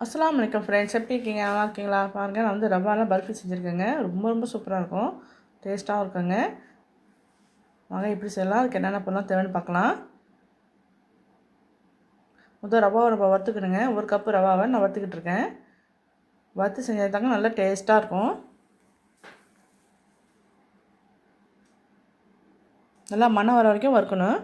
அஸ்லாம் வலைக்கம் ஃப்ரெண்ட்ஸ் எப்படி இருக்கீங்க? நல்லா இருக்கீங்களா? பாருங்கள் நான் வந்து ரவாலாம் பர்ஃபி செஞ்சுருக்கேங்க. ரொம்ப ரொம்ப சூப்பராக இருக்கும். டேஸ்ட்டாகவும் இருக்குங்க. வாங்க எப்படி செய்யலாம்? அதுக்கு என்னென்ன பண்ணலாம் தேவைன்னு பார்க்கலாம். முதல் ரவாவை நம்ம வறுத்துக்கணுங்க. ஒரு கப்பு ரவாவை நான் வறுத்துக்கிட்டு இருக்கேன். வறுத்து செஞ்சது தாங்க நல்லா டேஸ்ட்டாக இருக்கும். நல்லா மணம் வர வரைக்கும் வறுக்கணும்.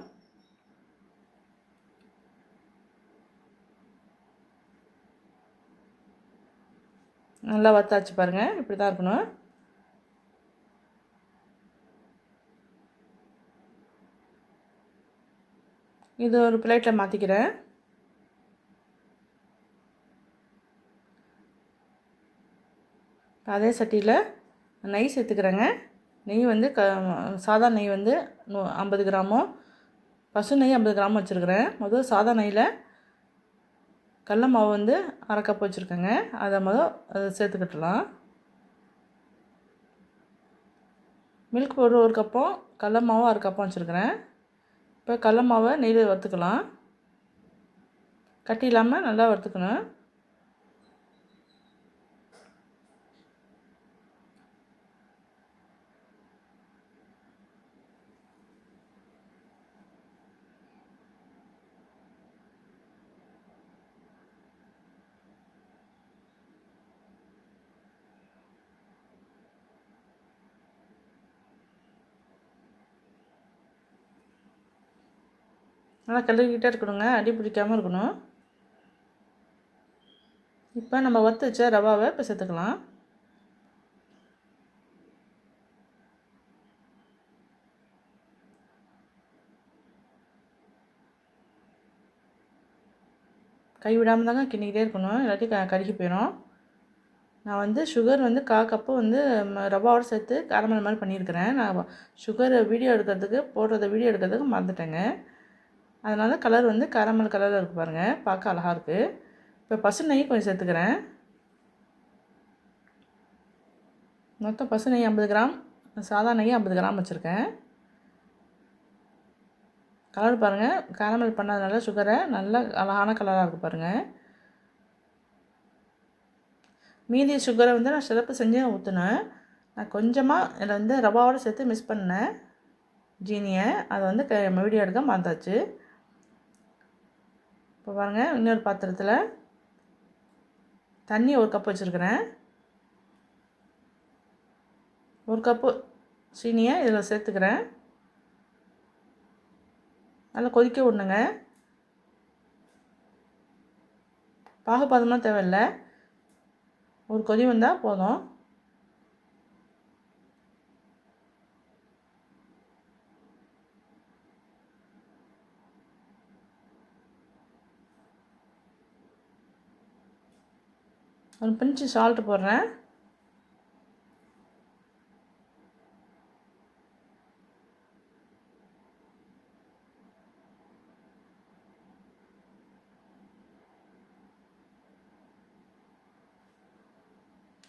நல்லா வத்தாச்சு பாருங்கள் இப்படி தான் இருக்கணும். இது ஒரு பிளேட்டில் மாற்றிக்கிறேன் அதே சட்டியில் நெய் சேர்த்துக்கிறேங்க. நெய் வந்து க சாதா நெய் வந்து நூ ஐம்பது கிராமும் பசு நெய் ஐம்பது கிராம் வச்சுருக்கிறேன். முதல் சாதா நெய்யில் கடல மாவு வந்து அரை கப் வச்சுருக்கேங்க. அதை மொதல் சேர்த்துக்கிட்டலாம். மில்க் பவுடர் ஒரு கப்பும் கடல மாவு அரை கப்பும் வச்சுருக்கிறேன். இப்போ கடல மாவை நெய்யில் வறுத்துக்கலாம். கட்டி இல்லாமல் நல்லா வறுத்துக்கணும். நல்லா கழுவிக்கிட்டே இருக்கணுங்க. அடி பிடிக்காமல் இருக்கணும். இப்போ நம்ம வத்து வச்ச ரவாவை இப்போ சேர்த்துக்கலாம். கை விடாமல் தாங்க கிண்டிக்கிட்டே இருக்கணும். இல்லாட்டி க கருகி போயிடும் நான் வந்து சுகர் வந்து கா கப்பு வந்து ரவாவோடு சேர்த்து கேரமல் மாதிரி பண்ணியிருக்கிறேன். நான் சுகர் வீடியோ எடுக்கிறதுக்கு போடுறத வீடியோ எடுக்கிறதுக்கு மறந்துட்டேங்க. அதனால் கலர் வந்து கேரமல் கலரில் இருக்குது பாருங்கள் பார்க்க அழகாக இருக்குது இப்போ பசு நெய் கொஞ்சம் சேர்த்துக்கிறேன். மொத்தம் பசு நெய் ஐம்பது கிராம் சாதா நெய் ஐம்பது கிராம் வச்சுருக்கேன். கலர் பாருங்கள் கேரமல் பண்ணதுனால சுகரை நல்ல அழகான கலராக இருக்குது பாருங்கள் மீதி சுகரை வந்து நான் சிறப்பு செஞ்சு ஊற்றினேன் நான் கொஞ்சமாக இதில் வந்து ரவாவோடு சேர்த்து மிஸ் பண்ணேன். ஜீனியை. அதை வந்து க வீடியோ எடுக்க மறந்தாச்சு. இப்போ பாருங்கள் இன்னொரு பாத்திரத்தில் தண்ணி ஒரு கப் வச்சுருக்கிறேன். ஒரு கப்பு சீனியை இதில் சேர்த்துக்கிறேன். நல்லா கொதிக்க விடணுங்க. பாகுபாதமாக தேவையில்லை. ஒரு கொதி வந்தால் போதும். ஒரு பிஞ்சு சால்ட்டு போடுறேன்.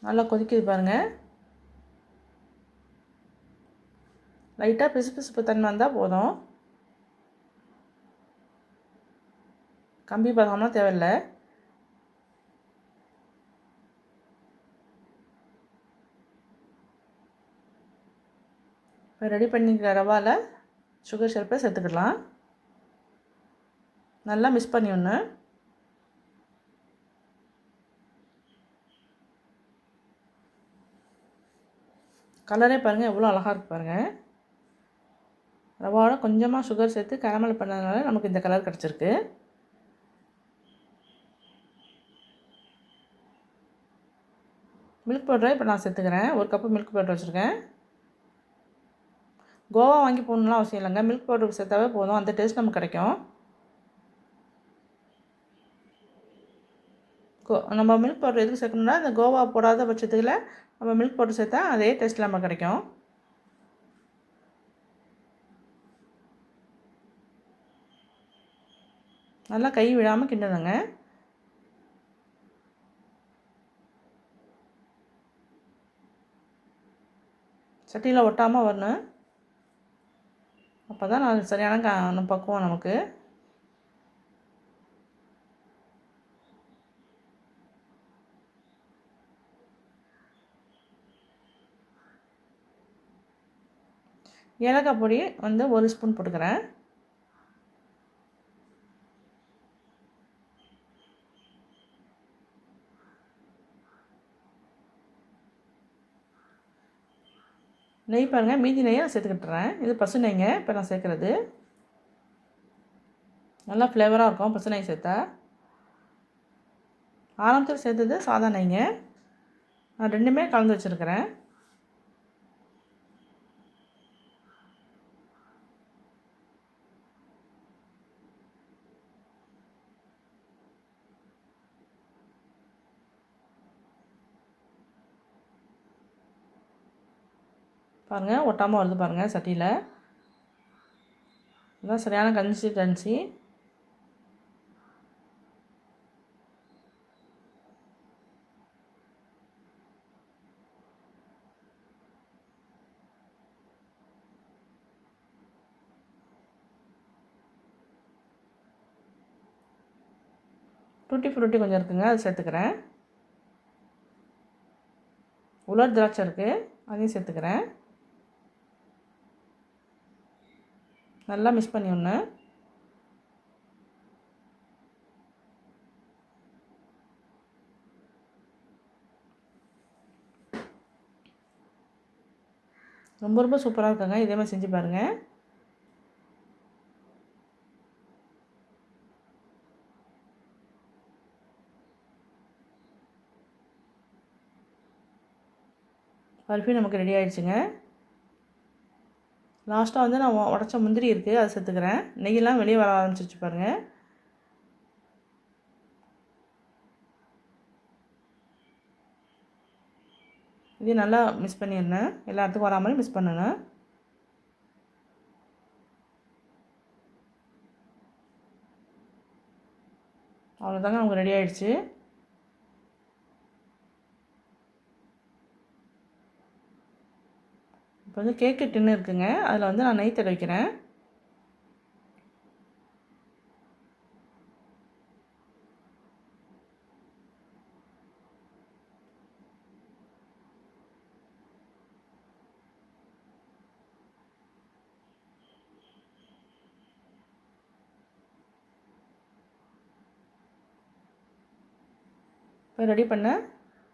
நல்லா கொதிக்குது பாருங்கள் லைட்டாக பிசு பிசுப்பு தன்மை வந்தால் போதும். கம்பி பதம்லாம் தேவையில்லை. இப்போ ரெடி பண்ணிக்கிற ரவாவில் சுகர் சிரப்பை சேர்த்துக்கலாம் நல்லா மிக்ஸ் பண்ணி ஒன்று கலரே பாருங்கள் எவ்வளோ அழகாக இருக்குது பாருங்கள் ரவாவோட கொஞ்சமாக சுகர் சேர்த்து கேரமல் பண்ணதுனால நமக்கு இந்த கலர் கிடச்சிருக்கு. மில்க் பவுடரை இப்போ நான் சேர்த்துக்கிறேன். ஒரு கப்பு மில்க் பவுடர் வச்சுருக்கேன். கோவா வாங்கி போகணுலாம் அவசியம் இல்லைங்க. மில்க் பவுடர் சேர்த்தாவே போதும். அந்த டேஸ்ட் நமக்கு கிடைக்கும். கோ நம்ம மில்க் பவுடர் எதுக்கு சேர்க்கணும்னா அந்த கோவா போடாத பட்சத்தில் நம்ம மில்க் பவுடர் சேர்த்தா அதே டேஸ்ட் நம்ம கிடைக்கும். நல்லா கை விழாமல் கிண்டணுங்க. சட்டியில் ஒட்டாமல் வரணும். அப்போ தான் அது சரியான பக்குவம் நமக்கு. ஏலக்காய் பொடி வந்து ஒரு ஸ்பூன் போட்டுக்கிறேன். நெய் பாருங்கள் மீதி நெய்யை நான் சேர்த்துக்கிட்டுறேன். இது பசு நெய்ங்க இப்போ நான் சேர்க்குறது. நல்லா ஃப்ளேவராக இருக்கும் பசு நெய் சேர்த்தா. ஆரம்பத்தில் சேர்த்தது சாதா நெய்ங்க. நான் ரெண்டுமே கலந்து வச்சுருக்கிறேன். பாருங்கள் ஒட்டாமல் வருது பாருங்கள் சட்டியில். இதுதான் சரியான கன்சிஸ்டன்சி டூட்டி ஃப்ரூட்டி கொஞ்சம் இருக்குங்க அது சேர்த்துக்கிறேன். உலர் திராட்சை இருக்குது அதையும் சேர்த்துக்கிறேன். நல்லா மிக்ஸ் பண்ணி ஒன்று ரொம்ப ரொம்ப சூப்பராக இருக்குங்க. இதே மாதிரி செஞ்சு பாருங்கள் பர்ஃப்யூம் நமக்கு ரெடி ஆகிடுச்சுங்க லாஸ்ட்டாக வந்து நான் உடச்ச முந்திரி இருக்குது அதை சேர்த்துக்கிறேன் நெய்யெல்லாம் வெளியே வர ஆரம்பிச்சிருச்சு பாருங்கள் இது நல்லா மிஸ் பண்ணியிருந்தேன் எல்லாத்துக்கும் வரா மாதிரி மிஸ் பண்ணணும். அவ்வளோதாங்க நமக்கு ரெடி ஆகிடுச்சு இப்போ வந்து கேக்கு டின்னு இருக்குங்க. அதில் வந்து நான் நெய் தடவிக்கிறேன் இப்போ ரெடி பண்ண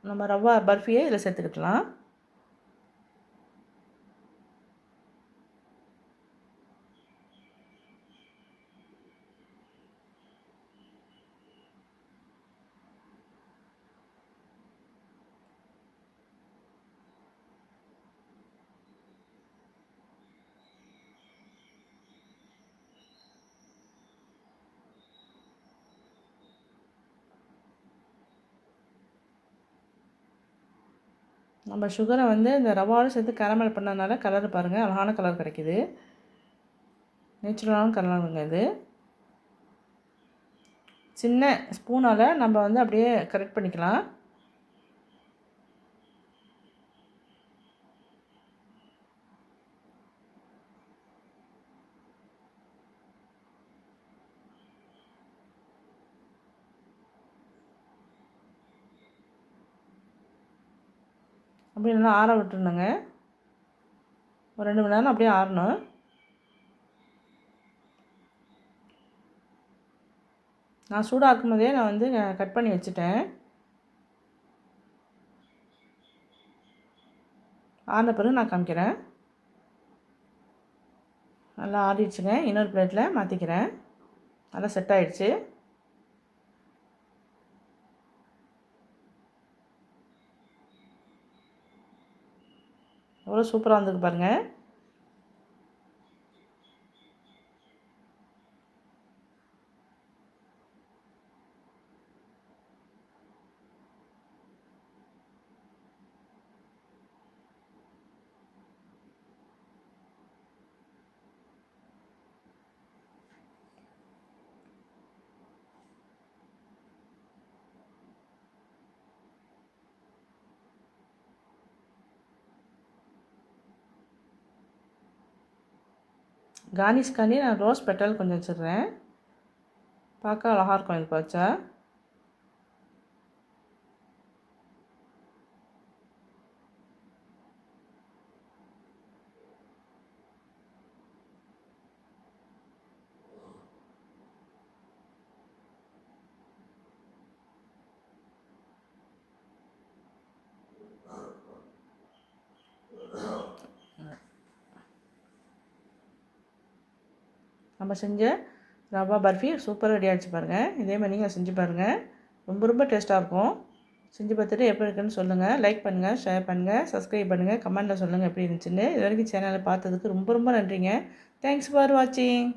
நம்ம ரவா பர்ஃபியை இதில் சேர்த்துக்கிட்டலாம் நம்ம சுகரை வந்து இந்த ரவாலும் சேர்த்து கேரமல் பண்ணதுனால கலர் பாருங்கள் அழகான கலர் கிடைக்கிது. நேச்சுரலான கலருங்க இது. சின்ன ஸ்பூனால் நம்ம வந்து அப்படியே கரெக்ட் பண்ணிக்கலாம். அப்படி நல்லா ஆற விட்டுருணுங்க ஒரு ரெண்டு மணி நேரம் அப்படியே ஆறணும். நான் சூடாக்கும் போதே நான் வந்து கட் பண்ணி வச்சுட்டேன். ஆறின பிறகு நான் காமிக்கிறேன். நல்லா ஆறிடுச்சுங்க. இன்னொரு பிளேட்டில் மாற்றிக்கிறேன் நல்லா செட் ஆகிடுச்சு எவ்வளோ சூப்பராக வந்திருக்கு பாருங்கள் கார்னிஷ்காண்டி நான் ரோஸ் பெட்டல் கொஞ்சம் வச்சிடுறேன். பார்க்க அழகாக இருக்கும் இது வச்சா நம்ம செஞ்ச ரவா பர்ஃபி சூப்பராக ரெடி ஆகிடுச்சு பாருங்கள் இதே மாதிரி நீங்கள் செஞ்சு பாருங்கள் ரொம்ப ரொம்ப டேஸ்ட்டாக இருக்கும். செஞ்சு பார்த்துட்டு எப்படி இருக்குன்னு சொல்லுங்கள் லைக் பண்ணுங்கள் ஷேர் பண்ணுங்கள் சப்ஸ்கிரைப் பண்ணுங்கள் கமெண்ட்டில் சொல்லுங்கள் எப்படி இருந்துச்சுன்னு. இது வரைக்கும் சேனலை பார்த்ததுக்கு ரொம்ப ரொம்ப நன்றிங்க. தேங்க்ஸ் ஃபார் வாட்சிங்